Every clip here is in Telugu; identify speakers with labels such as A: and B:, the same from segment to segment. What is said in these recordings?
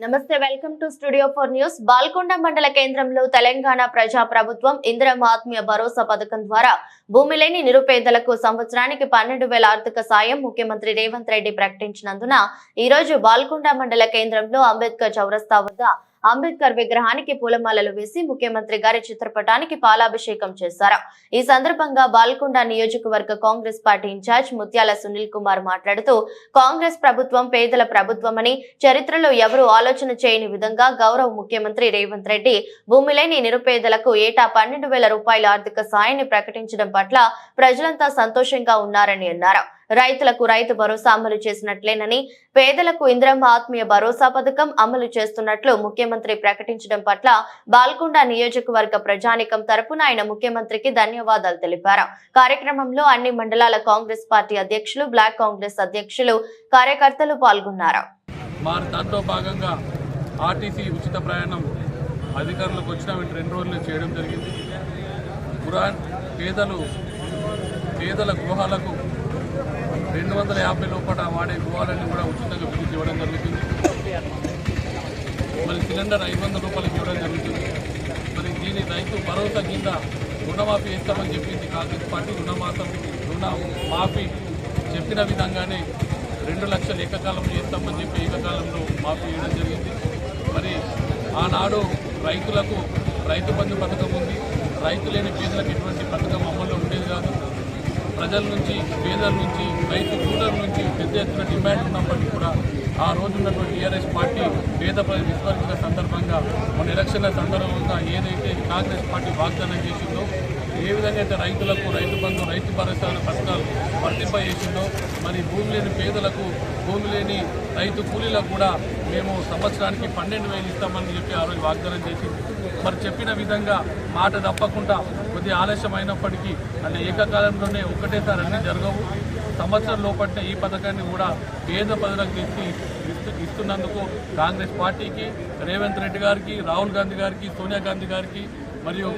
A: నమస్తే welcome to studio four news. Balkonda మండల కేంద్రంలో తెలంగాణ ప్రజా ప్రభుత్వం ఇందిరమ్మ ఆత్మీయ భరోసా పథకం ద్వారా భూమి లేని నిరుపేదలకు సంవత్సరానికి పన్నెండు వేల ఆర్థిక సాయం ముఖ్యమంత్రి రేవంత్ రెడ్డి ప్రకటించినందున ఈ రోజు బాల్కొండ మండల కేంద్రంలో అంబేద్కర్ చౌరస్తా వద్ద అంబేద్కర్ విగ్రహానికి పూలమాలలు వేసి ముఖ్యమంత్రి గారి చిత్రపటానికి పాలాభిషేకం చేశారు. ఈ సందర్భంగా బాల్కొండ నియోజకవర్గ కాంగ్రెస్ పార్టీ ఇన్ఛార్జ్ ముత్యాల సునీల్ కుమార్ మాట్లాడుతూ కాంగ్రెస్ ప్రభుత్వం పేదల ప్రభుత్వమని చరిత్రలో ఎవరు ఆలోచన చేయని విధంగా గౌరవ ముఖ్యమంత్రి రేవంత్ రెడ్డి భూమి లేని నిరుపేదలకు ఏటా పన్నెండు వేల రూపాయల ఆర్థిక సాయాన్ని ప్రకటించడం పట్ల ప్రజలంతా సంతోషంగా ఉన్నారని అన్నారు. రైతులకు రైతు భరోసా అమలు చేసినట్లేనని పేదలకు ఇంద్రమ్మ ఆత్మీయ భరోసా పథకం అమలు చేస్తున్నట్లు ముఖ్యమంత్రి ప్రకటించడం పట్ల బాల్కొండ నియోజకవర్గ ప్రజానికం తరపున ఆయన ముఖ్యమంత్రికి ధన్యవాదాలు తెలిపారు. కార్యక్రమంలో అన్ని మండలాల కాంగ్రెస్ పార్టీ అధ్యక్షులు బ్లాక్ కాంగ్రెస్ అధ్యక్షులు కార్యకర్తలు పాల్గొన్నారు.
B: దాంట్లో భాగంగా ఆర్టీసీ ఉచిత ప్రయాణం అధికారులకు వచ్చిన రెండు రోజులు చేయడం జరిగింది. పురా పేదలు పేదల గృహాలకు రెండు వందల యాభై లోపల వాడే గృహాలన్నీ కూడా ఉచితంగా విద్యుత్ ఇవ్వడం జరుగుతుంది. మరి సిలిండర్ ఐదు వందల రూపాయలకి ఇవ్వడం జరుగుతుంది. మరి దీని రైతు భరోసా కింద రుణమాఫీ ఇస్తామని చెప్పింది కాంగ్రెస్ పార్టీ రుణమాసం రుణ మాఫీ చెప్పిన విధంగానే రెండు లక్షలు ఏకకాలంలో ఇస్తామని చెప్పి ఏకకాలంలో మాఫీ ఇవ్వడం జరిగింది. మరి ఆనాడు రైతులకు రైతు బంధు పథకం ఉంది. రైతు లేని పేదలకు ఎటువంటి పథకం అమల్లో ఉండేది కాదు. ప్రజల నుంచి పేదల నుంచి రైతు కూలర్ నుంచి పెద్ద ఎత్తున డిమాండ్ ఉన్నప్పటికీ కూడా ఆ రోజు ఉన్నటువంటి టీఆర్ఎస్ పార్టీ పేద ప్రజలు విస్మరించిన సందర్భంగా మన ఎలక్షన్ల సందర్భంగా ఏదైతే కాంగ్రెస్ పార్టీ వాగ్దానం చేసిందో ఏ విధంగా అయితే రైతులకు రైతు బంధు రైతు భరోసా పథకాలు వర్తింపజేసిందో మరి భూమి లేని పేదలకు భూమి లేని రైతు కూలీలకు కూడా మేము సంవత్సరానికి పన్నెండు వేలు ఇస్తామని చెప్పి ఆ రోజు వాగ్దానం చేసింది. మరి చెప్పిన విధంగా మాట తప్పకుండా ప్రతి ఆలస్యం అయినప్పటికీ అంటే ఏకకాలంలోనే ఒకటేసారి అన్నీ జరగవు. సంవత్సరం లోపట్టే ఈ పథకాన్ని కూడా పేద ప్రజలకు తెచ్చి ఇస్తున్నందుకు కాంగ్రెస్ పార్టీకి రేవంత్ రెడ్డి గారికి రాహుల్ గాంధీ గారికి సోనియా గాంధీ గారికి మరియు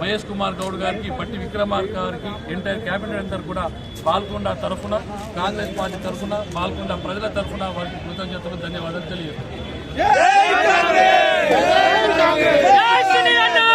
B: మహేష్ కుమార్ గౌడ్ గారికి పట్టి విక్రమార్క గారికి ఎంటైర్ క్యాబినెట్ అందరు కూడా బాల్కొండ తరఫున కాంగ్రెస్ పార్టీ తరఫున పాల్గొండ ప్రజల తరఫున వారికి కృతజ్ఞతలు ధన్యవాదాలు తెలియజేస్తున్నారు